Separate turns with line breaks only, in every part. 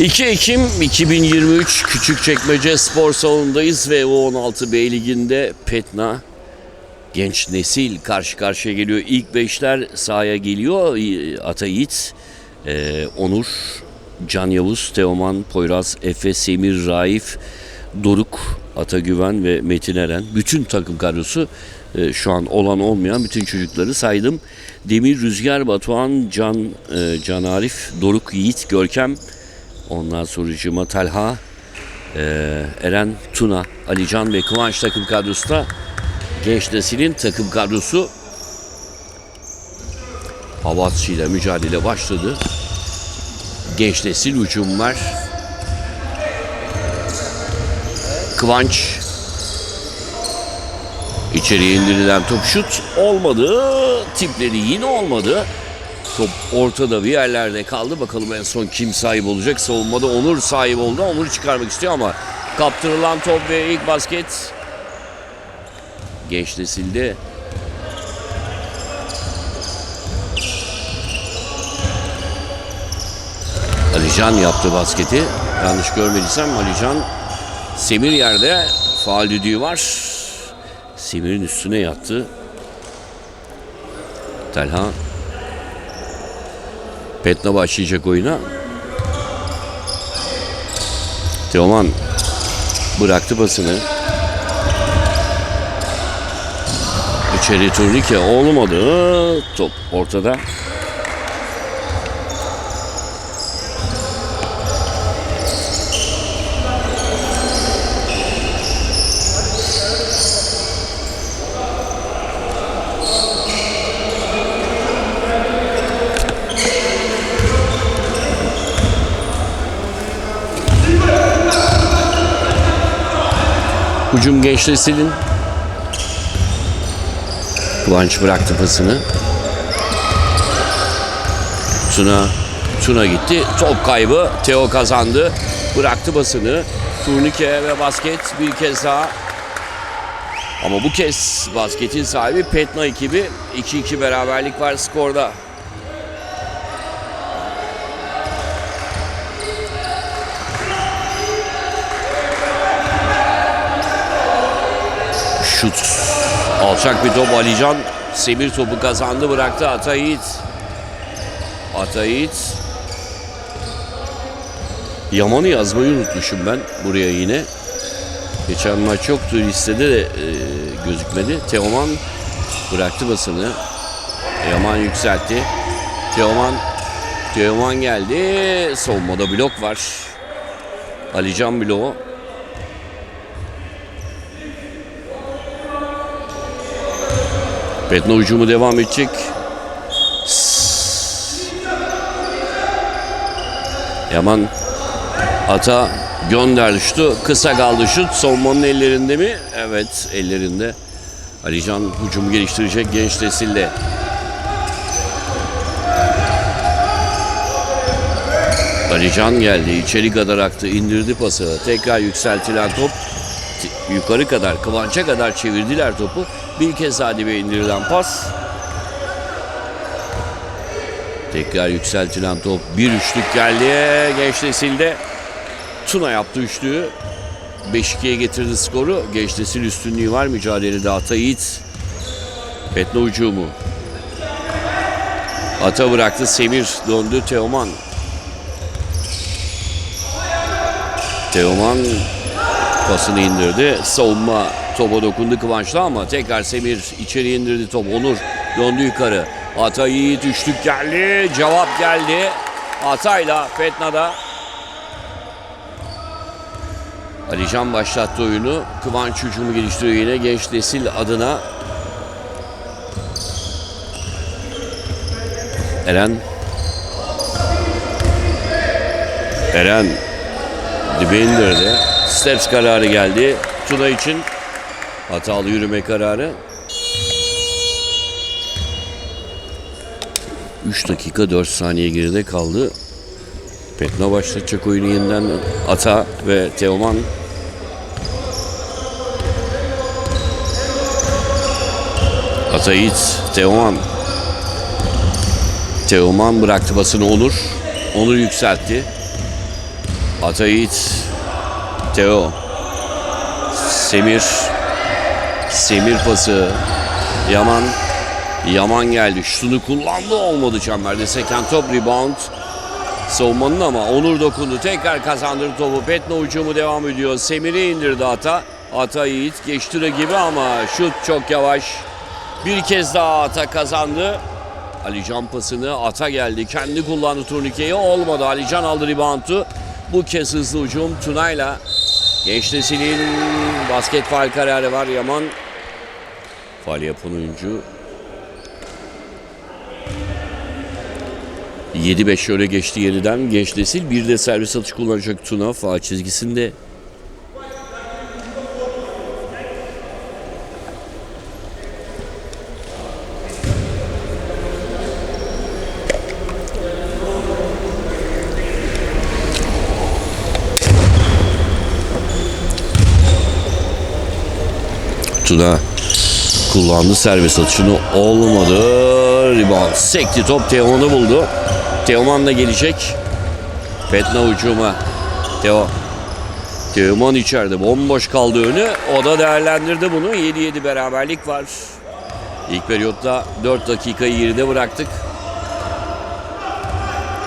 2 Ekim 2023 Küçükçekmece Spor Salonu'ndayız ve U16 B Ligi'nde Petna genç nesil karşı karşıya geliyor. İlk beşler sahaya geliyor. Ata Yiğit, e, Onur, Can Yavuz, Teoman, Poyraz, Efe, Semir, Raif, Doruk, Ata Güven ve Metin Eren. Bütün takım kadrosu e, şu an olan olmayan bütün çocukları saydım. Demir, Rüzgar, Batuhan, Can, e, Can Arif, Doruk, Yiğit, Görkem, Ondan sonra Talha, e, Eren, Tuna, Alican ve Kıvanç takım kadrosu da genç neslin takım kadrosu Havasçı ile mücadele başladı. Genç nesil hücum var. Kıvanç içeriye indirilen top şut olmadı. Tipleri yine olmadı. Top ortada bir yerlerde kaldı. Bakalım en son kim sahip olacak? Savunmada Onur sahip oldu. Onur çıkarmak istiyor ama kaptırılan top ve ilk basket genç nesilde Alican yaptı basketi. Yanlış görmediysem Alican Semir yerde faal düdüğü var. Semir'in üstüne yattı. Talha Petna başlayacak oyuna. Teoman bıraktı basını. İçeri turnike olmadı. Top ortada. Hücum genç neslin. Kıvanç bıraktı pasını. Tuna Tuna gitti. Top kaybı. Teo kazandı. Bıraktı basını. Turnike ve basket bir kez daha. Ama bu kez basketin sahibi Petna ekibi. 2-2 beraberlik var skorda. Şut. Alçak bir top Alican. Semir topu kazandı bıraktı Ata Yiğit. Ata Yiğit. Yaman'ı yazmayı unutmuşum ben buraya yine. Geçen maç yoktu listede de e, gözükmedi. Teoman bıraktı basını. Yaman yükseltti. Teoman Teoman geldi. Savunmada blok var. Alican bloğu. Petna hücumu devam edecek. Yaman Ata gönderdi şutu. Kısa kaldı şut. Savunmanın ellerinde mi? Evet ellerinde. Alican hücumu geliştirecek genç nesille. Alican geldi. içeri kadar aktı. indirdi pası. Tekrar yükseltilen top yukarı kadar, Kıvanç'a kadar çevirdiler topu. Bir kez Hadibe indirilen pas. Tekrar yükseltilen top. Bir üçlük geldi. Genç nesilde Tuna yaptı üçlüğü. 5-2'ye getirdi skoru. Genç nesil üstünlüğü var. Mücadelede Ata Yiğit. Petno hücumu. Ata bıraktı. Semir döndü. Teoman. Teoman pasını indirdi. Savunma topa dokundu Kıvanç'la ama tekrar Semir içeri indirdi top. Onur döndü yukarı. Ata Yiğit üçlük geldi. Cevap geldi. Atayla Fetna'da. Alican başlattı oyunu. Kıvanç hücumu geliştiriyor yine genç nesil adına. Eren. Eren dibe indirdi. Steps kararı geldi. Tuna için hatalı yürüme kararı. 3 dakika 4 saniye geride kaldı. Petna başlatacak oyunu yeniden Ata ve Teoman. Ata Yiğit, Teoman. Teoman bıraktı basını Onur. Onur yükseltti. Atayit. Teo. Semir. Semir pası. Yaman. Yaman geldi. Şunu kullandı olmadı çemberde. Seken top rebound. Savunmanın ama Onur dokundu. Tekrar kazandırdı topu. Petno hücumu devam ediyor. Semir'i indirdi Ata. Ata Yiğit geçti rakibi ama şut çok yavaş. Bir kez daha Ata kazandı. Alican pasını Ata geldi. Kendi kullandı turnikeyi. Olmadı. Alican aldı reboundu. Bu kez hızlı hücum Tuna'yla. Genç neslin basket faal kararı var. Yaman faal yapan oyuncu 7-5 öne geçti yeniden genç nesil. Bir de servis atış kullanacak Tuna faal çizgisinde. Tuna kullandı servis atışını olmadı. Rebound sekti top Teoman'ı buldu. Teoman da gelecek. Petna hücuma. Teo. Teoman içeride bomboş kaldı önü. O da değerlendirdi bunu. 7-7 beraberlik var. İlk periyotta 4 dakikayı geride bıraktık.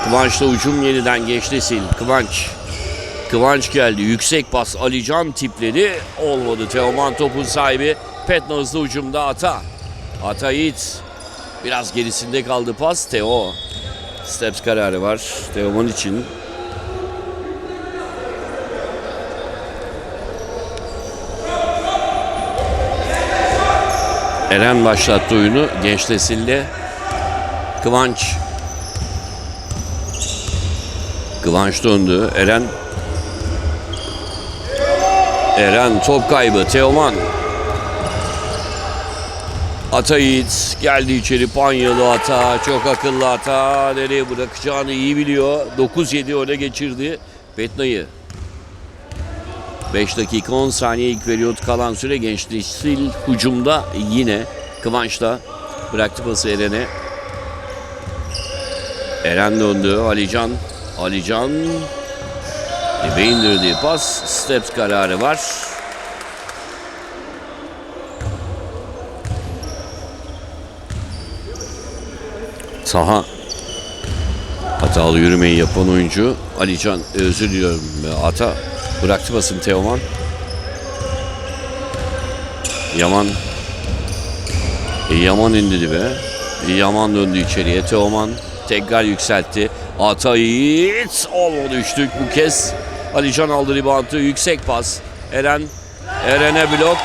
Kıvanç'la hücum yeniden geçti sil. Kıvanç. Kıvanç geldi. Yüksek pas Alican tipledi. Olmadı. Teoman topun sahibi. Petna hızlı hücumda Ata. Ata Yiğit. Biraz gerisinde kaldı pas. Teo. Steps kararı var. Teoman için. Eren başlattı oyunu genç nesille. Kıvanç. Kıvanç döndü. Eren. Eren top kaybı. Teoman. Ata Yiğit geldi içeri Panyalı Ata. Çok akıllı Ata. Nereye bırakacağını iyi biliyor. 9-7 öne geçirdi Petna'yı. 5 dakika 10 saniye ilk periyot kalan süre genç nesil hücumda yine Kıvanç'la bıraktı pası Eren'e. Eren döndü. Alican. Alican dibe indirdiği pas. Steps kararı var. Saha. Hatalı yürümeyi yapan oyuncu Alican e, özür diliyorum e, Ata. Bıraktı basın Teoman. Yaman. E, Yaman indi dibe Yaman döndü içeriye. Teoman tekrar yükseltti. Ata Yiğit. Olmadı üçlük bu kez Alican aldı reboundu yüksek pas Eren Eren'e blok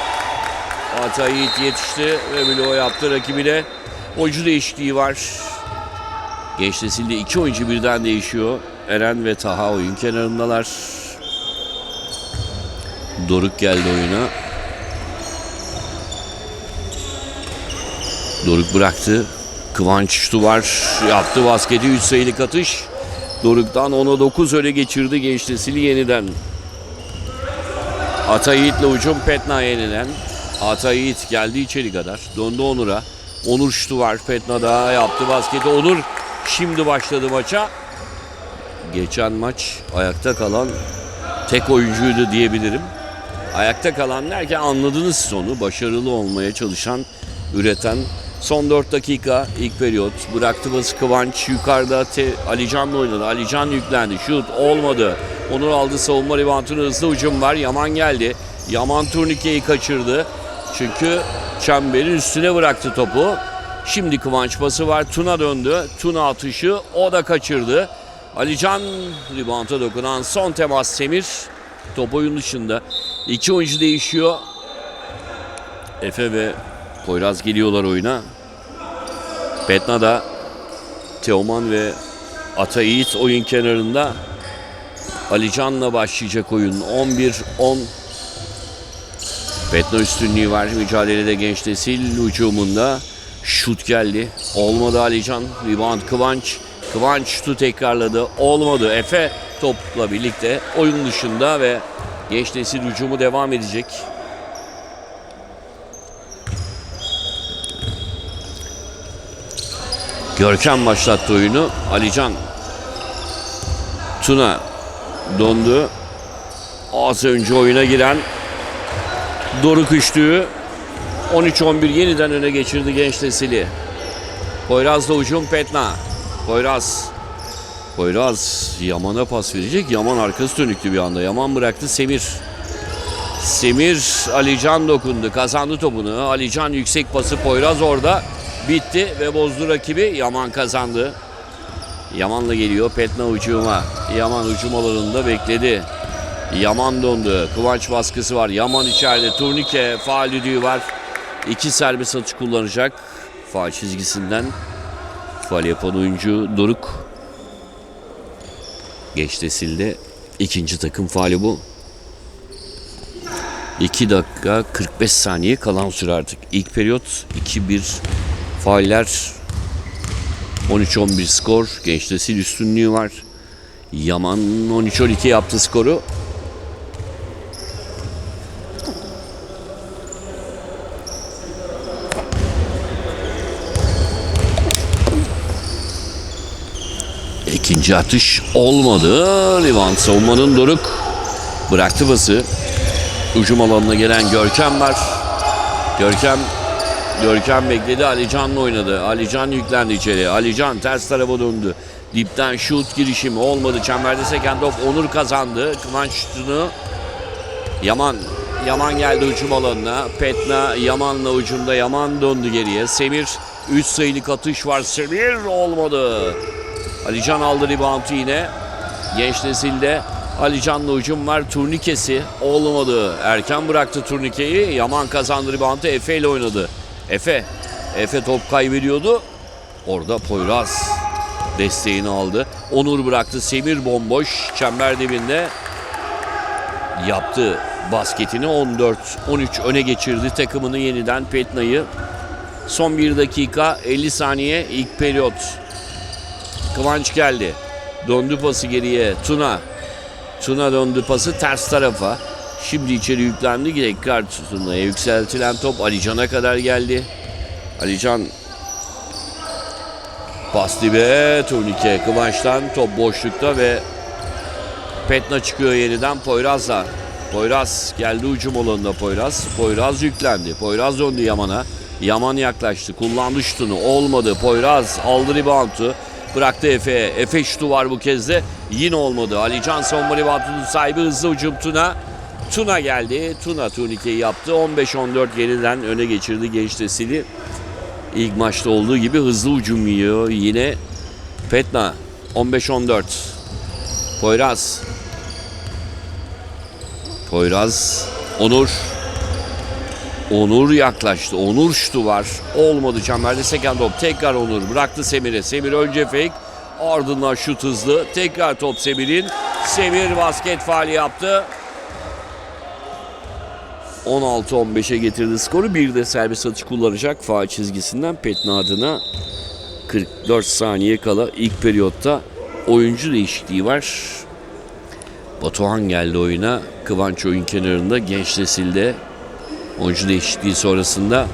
Ata Yiğit yetişti ve bloğu yaptı rakibine oyuncu değişikliği var Genç nesilde iki oyuncu birden değişiyor. Eren ve Taha oyun kenarındalar. Doruk geldi oyuna. Doruk bıraktı. Kıvanç şutu var. Yaptı basketi 3 sayılık atış. Doruk'tan 10'a 9 öne geçirdi genç nesili yeniden. Ata Yiğit'le hücum Petna yeniden. Ata geldi içeri kadar. Döndü Onur'a. Onur şutu var. Petna da yaptı basketi. Onur Şimdi başladı maça. Geçen maç ayakta kalan tek oyuncuydu diyebilirim. Ayakta kalan derken anladınız sonu. Başarılı olmaya çalışan, üreten. Son 4 dakika ilk periyot. Bıraktı bası Kıvanç. Yukarıda te, Alican'la oynadı. Alican yüklendi. Şut olmadı. Onur aldı savunma ribantını. Hızlı hücum var. Yaman geldi. Yaman turnikeyi kaçırdı. Çünkü çemberin üstüne bıraktı topu. Şimdi Kıvanç pası var. Tuna döndü. Tuna atışı. O da kaçırdı. Alican ribanta dokunan son temas Semir. Top oyun dışında. İki oyuncu değişiyor. Efe ve Poyraz geliyorlar oyuna. Petna da Teoman ve Ata Yiğit oyun kenarında. Alican'la başlayacak oyun. 11-10 Petna üstünlüğü var. Mücadelede genç nesil hücumunda. Şut geldi. Olmadı Alican. Rebound Kıvanç. Kıvanç şutu tekrarladı. Olmadı. Efe topla birlikte oyun dışında ve genç nesil hücumu devam edecek. Görkem başlattı oyunu. Alican. Tuna. dondu. Az önce oyuna giren Doruk Üçlü'yü 13-11 yeniden öne geçirdi genç nesili. Poyraz'da ucum Petna. Poyraz. Poyraz Yaman'a pas verecek. Yaman arkası dönüktü bir anda. Yaman bıraktı Semir. Semir Alican dokundu. Kazandı topunu. Alican yüksek pası Poyraz orada. Bitti ve bozdu rakibi. Yaman kazandı. Yaman'la geliyor Petna ucuma. Yaman ucum alanında bekledi. Yaman dondu. Kıvanç baskısı var. Yaman içeride. Turnike faal düdüğü var. İki serbest atış kullanacak. Faal çizgisinden. Faal yapan oyuncu Doruk. Geçti sildi. İkinci takım faali bu. 2 dakika 45 saniye kalan süre artık. İlk periyot 2-1 fauller 13-11 skor. Genç nesil üstünlüğü var. Yaman 13-12 yaptı skoru. İkinci atış olmadı. Livan savunmanın Doruk bıraktı bası. Ucum alanına gelen Görkem var. Görkem Görkem bekledi. Alican'la oynadı. Alican yüklendi içeri. Alican ters tarafa döndü. Dipten şut girişimi olmadı. Çemberde seken top Onur kazandı. Kıvanç şutunu Yaman Yaman geldi ucum alanına. Petna Yaman'la ucumda Yaman döndü geriye. Semir 3 sayılık atış var. Semir olmadı. Alican aldı reboundu yine. Genç nesilde Alican'la ucum var. Turnikesi olmadı. Erken bıraktı turnikeyi. Yaman kazandı reboundu. Efe ile oynadı. Efe. Efe top kaybediyordu. Orada Poyraz desteğini aldı. Onur bıraktı. Semir bomboş. Çember dibinde yaptı basketini 14-13 öne geçirdi takımını yeniden Petna'yı. Son bir dakika 50 saniye ilk periyot. Kıvanç geldi. Döndü pası geriye. Tuna. Tuna döndü pası ters tarafa. Şimdi içeri yüklendi. Tekrar Tuna'ya yükseltilen top Alican'a kadar geldi. Alican pas dibe. Turnike Kıvanç'tan top boşlukta ve Petna çıkıyor yeniden Poyraz'la. Poyraz geldi ucum alanında Poyraz. Poyraz yüklendi. Poyraz döndü Yaman'a. Yaman yaklaştı. Kullandı şutunu. Olmadı. Poyraz aldı reboundu. Bıraktı Efe'ye. Efe şutu var bu kez de. Yine olmadı. Ali Can savunma reboundunun sahibi hızlı ucum Tuna. Geldi. Tuna turnikeyi yaptı. 15-14 geriden öne geçirdi genç nesili. İlk maçta olduğu gibi hızlı ucum yiyor. Yine Petna. 15-14. Poyraz. Poyraz. Onur. Onur yaklaştı. Onur şutu var. Olmadı çemberde seken top. Tekrar Onur bıraktı Semir'e. Semir önce fake. Ardından şut hızlı. Tekrar top Semir'in. Semir basket faali yaptı. 16-15'e getirdi skoru. Bir de servis atış kullanacak faal çizgisinden Petna adına 44 saniye kala ilk periyotta oyuncu değişikliği var. Batuhan geldi oyuna. Kıvanç oyun kenarında genç nesilde oyuncu değişikliği sonrasında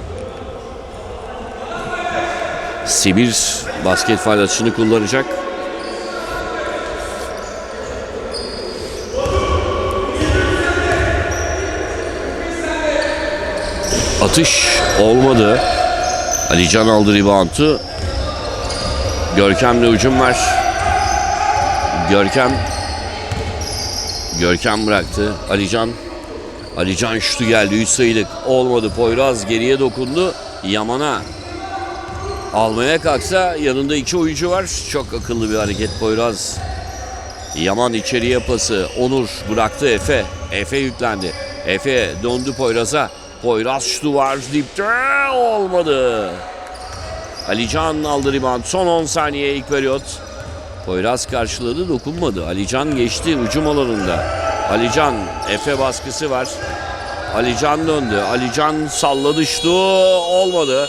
Semir basket faal atışını kullanacak. Atış olmadı. Alican aldı reboundu. Görkem'le hücum var. Görkem Görkem bıraktı. Alican Alican şutu geldi. 3 sayılık. Olmadı. Poyraz geriye dokundu. Yaman'a almaya kalksa yanında iki oyuncu var. Çok akıllı bir hareket Poyraz. Yaman içeriye pası. Onur bıraktı Efe. Efe yüklendi. Efe döndü Poyraz'a. Poyraz şutu var dipte. Olmadı. Alican aldı rebound. Son 10 saniye ilk periyot. Poyraz karşıladı dokunmadı. Alican geçti ucum alanında. Alican Efe baskısı var. Alican döndü. Alican salladı şutu olmadı.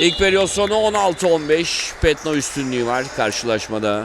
İlk periyot sonu 16-15. Petna üstünlüğü var karşılaşmada.